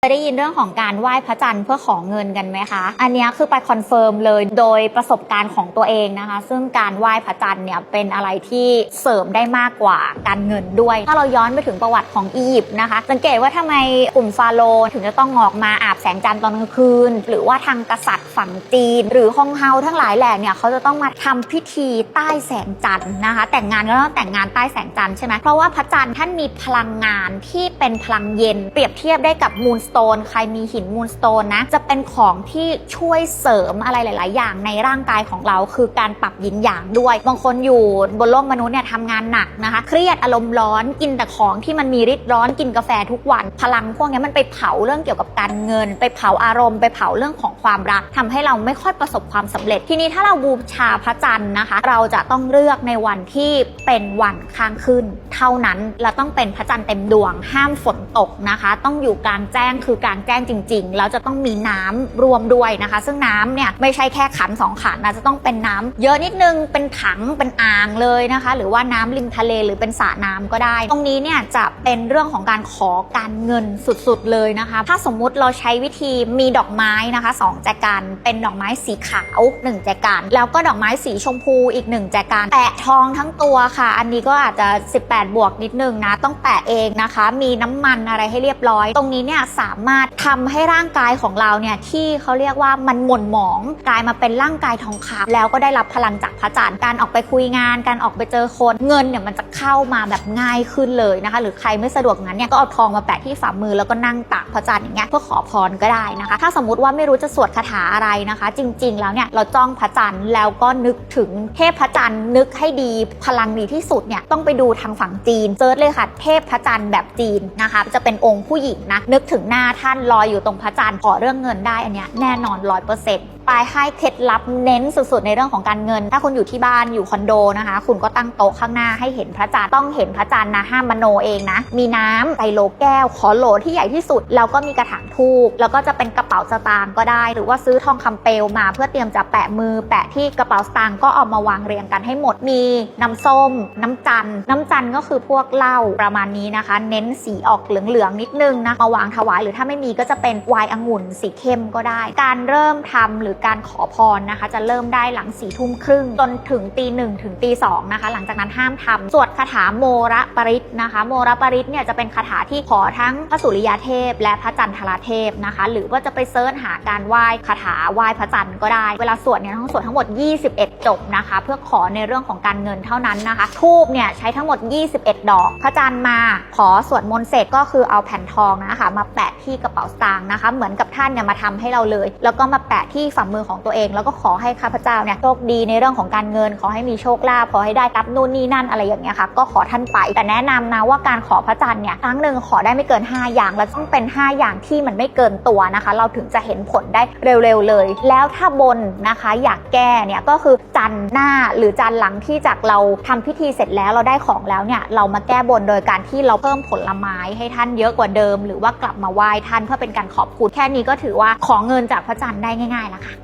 เคยได้ยินเรื่องของการไหว้พระจันทร์เพื่อขอเงินกันไหมคะ อันนี้คือไปคอนเฟิร์มเลยโดยประสบการณ์ของตัวเองนะคะ ซึ่งการไหว้พระจันทร์เนี่ยเป็นอะไรที่เสริมได้มากกว่าการเงินด้วย ถ้าเราย้อนไปถึงประวัติของอียิปต์นะคะ สังเกตว่าทำไมกลุ่มฟาโรห์ถึงจะต้องออกมาอาบแสงจันทร์ตอนกลางคืน หรือว่าทางกษัตริย์ฝั่งจีน หรือฮองเฮาทั้งหลายแหล่เนี่ยเขาจะต้องมาทำพิธีใต้แสงจันทร์นะคะ แต่งงานก็ต้องแต่งงานใต้แสงจันทร์ใช่ไหมเพราะว่าพระจันทร์ท่านมีพลังงานที่เป็นพลังเย็น เปรียบเทียบได้กับมูนสโตนใครมีหินมูนสโตนนะจะเป็นของที่ช่วยเสริมอะไรหลาย ๆ อย่างในร่างกายของเราคือการปรับยินหยางด้วย บางคนอยู่บนโลกมนุษย์เนี่ยทำงานหนักนะคะ เครียดอารมณ์ร้อนกินแต่ของที่มันมีฤทธิ์ร้อนกินกาแฟทุกวัน พลังพวกนี้มันไปเผาเรื่องเกี่ยวกับการเงิน ไปเผาอารมณ์ไปเผาเรื่องของความรักทำให้เราไม่ค่อยประสบความสำเร็จ ทีนี้ถ้าเราบูชาพระจันทร์นะคะ เราจะต้องเลือกในวันที่เป็นวันข้างขึ้น เท่านั้นเราต้องเป็นพระจันทร์เต็มดวง ห้ามฝนตกนะคะ ต้องอยู่กลางแจ้งคือกลางแจ้งจริง ๆ แล้วจะต้องมีน้ำรวมด้วยนะคะ ซึ่งน้ำเนี่ยไม่ใช่แค่ขันสองขันนะจะต้องเป็นน้ำเยอะนิดนึงเป็นถังเป็นอ่างเลยนะคะ หรือว่าน้ำริมทะเลหรือเป็นสระน้ำก็ได้ ตรงนี้เนี่ยจะเป็นเรื่องของการขอการเงินสุดๆเลยนะคะ ถ้าสมมุติเราใช้วิธีมีดอกไม้นะคะสองแจกันเป็นดอกไม้สีขาว1แจกันแล้วก็ดอกไม้สีชมพูอีก1แจกันแปะทองทั้งตัวค่ะ อันนี้ก็อาจจะ 18 บวกนิดนึงนะ ต้องแปะเองนะคะ มีน้ำมันอะไรให้เรียบร้อย ตรงนี้เนี่ยสามารถทำให้ร่างกายของเราเนี่ยที่เขาเรียกว่ามันหม่นหมองกลายมาเป็นร่างกายทองคำแล้วก็ได้รับพลังจากพระจันทร์การออกไปคุยงาน การออกไปเจอคนเงินเนี่ยมันจะเข้ามาแบบง่ายขึ้นเลยนะคะ หรือใครไม่สะดวกงั้นเนี่ยก็เอาทองมาแปะที่ฝ่ามือแล้วก็นั่งตักพระจันทร์อย่างเงี้ยเพื่อขอพรก็ได้นะคะ ถ้าสมมติว่าไม่รู้จะสวดคาถาอะไรนะคะ จริง ๆ แล้วเนี่ยเราจ้องพระจันทร์แล้วก็นึกถึงเทพพระจันทร์นึกให้ดีพลังดีที่สุดเนี่ยต้องไปดูทางฝั่งจีนเซิร์ชเลยค่ะ เทพพระจันทร์แบบจีนนะคะจะเป็นองค์ผู้หญิงนะนึกถึงหน้าท่านลอยอยู่ตรงพระจันทร์ขอเรื่องเงินได้อันเนี้ยแน่นอนร้อยเปอร์เซ็นต์ ปลายให้เคล็ดลับเน้นสุดๆ ในเรื่องของการเงิน ถ้าคุณอยู่ที่บ้านอยู่คอนโดนะคะ คุณก็ตั้งโต๊ะข้างหน้าให้เห็นพระจันทร์ต้องเห็นพระจันทร์นะห้ามมโนเองนะ มีน้ำใส่โลแก้ว ขอโหลที่ใหญ่ที่สุด แล้วก็มีกระถางทูบแล้วก็จะเป็นกระเป๋าสตางค์ก็ได้ หรือว่าซื้อทองคำเปลวมา เพื่อเตรียมจะแปะมือ แปะที่กระเป๋าสตางค์ก็เอามาวางเรียงกันให้หมดมีน้ำส้ม น้ำจันทร์น้ำจันทร์ก็คือพวกเหล้าประมาณนี้นะคะ เน้นสีออกเหลืองๆนิดนึงนะมาวางถวายหรือถ้าไม่มีก็จะเป็นไวน์องุ่นสีเข้มก็ได้ การเริ่มทำหรือการขอพรนะคะ จะเริ่มได้หลังสี่ทุ่มครึ่งจนถึงตีหนึ่งถึงตีสองนะคะ หลังจากนั้นห้ามทำสวดคาถาโมระปริตนะคะ โมระปริตเนี่ยจะเป็นคาถาที่ขอทั้งพระสุริยเทพ และพระจันทรเทพนะคะ หรือว่าจะไปเซิร์ชหาการไหว้คาถาไหว้พระจันทร์ก็ได้ เวลาสวดเนี่ยต้องสวดทั้งหมด 21 จบนะคะ เพื่อขอในเรื่องของการเงินเท่านั้นนะคะทูบเนี่ยใช้ทั้งหมด 21 ดอก พระจันทร์มาขอสวดมนต์เสร็จก็คือเอาแผ่นทองนะคะ มาแปะที่กระเป๋าสตางค์นะคะ เหมือนกับท่านเนี่ยมาทำให้เราเลย แล้วก็มาแปะที่ฝ่ามือของตัวเอง แล้วก็ขอให้ข้าพเจ้าเนี่ยโชคดีในเรื่องของการเงิน ขอให้มีโชคลาภขอให้ได้รับนู่นนี่นั่นอะไรอย่างเงี้ยค่ะก็ขอท่านไป แต่แนะนำนะว่าการขอพระจันทร์เนี่ยครั้งหนึ่งขอได้ไม่เกิน 5 อย่าง แล้วต้องเป็น 5 อย่างที่มันไม่เกินตัวนะคะ เราถึงจะเห็นผลได้เร็วๆเลย แล้วถ้าบนนะคะอยากแก้เนี่ยก็คือจันทร์หน้าหรือจันทร์หลังที่จากเราทำพิธีเสร็จแล้วเราได้ของแล้วเนี่ยเรามาแก้บนโดยการที่เราเพิ่มผลไม้ให้ท่านเยอะกว่าเดิม หรือว่ากลับมาไหว้ท่านเพื่อเป็นการขอบคุณแค่นี้ก็ถือว่าขอเงินจากพระจันทร์ได้ง่ายๆแล้วค่ะ